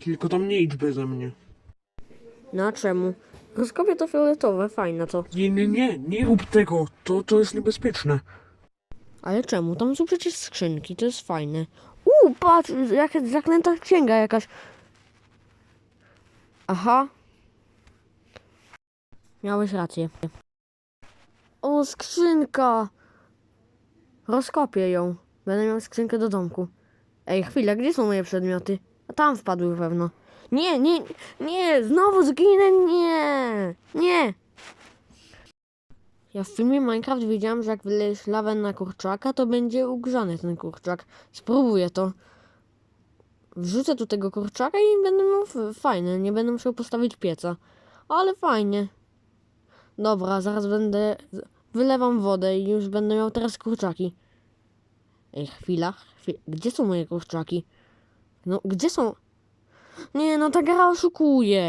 Tylko tam nie idź beze mnie. No a czemu? Rozkopie to fioletowe, fajne to. Nie, nie, nie, nie rób tego. To, to jest niebezpieczne. Ale czemu? Tam są przecież skrzynki, to jest fajne. Uuu, patrz, jaka zaklęta księga jakaś. Aha. Miałeś rację. O, skrzynka! Rozkopię ją. Będę miał skrzynkę do domku. Ej, chwila, gdzie są moje przedmioty? Tam wpadły pewno. Nie, nie, nie, znowu zginę, nie, nie. Ja w filmie Minecraft widziałam, że jak wylejesz lawę na kurczaka, to będzie ugrzany ten kurczak. Spróbuję to. Wrzucę tu tego kurczaka i będę miał fajne. Nie będę musiał postawić pieca. Ale fajnie. Dobra, zaraz będę... Wylewam wodę i już będę miał teraz kurczaki. Ej, chwila. chwila. Gdzie są moje kurczaki? No, gdzie są... Nie, no ta gra oszukuje.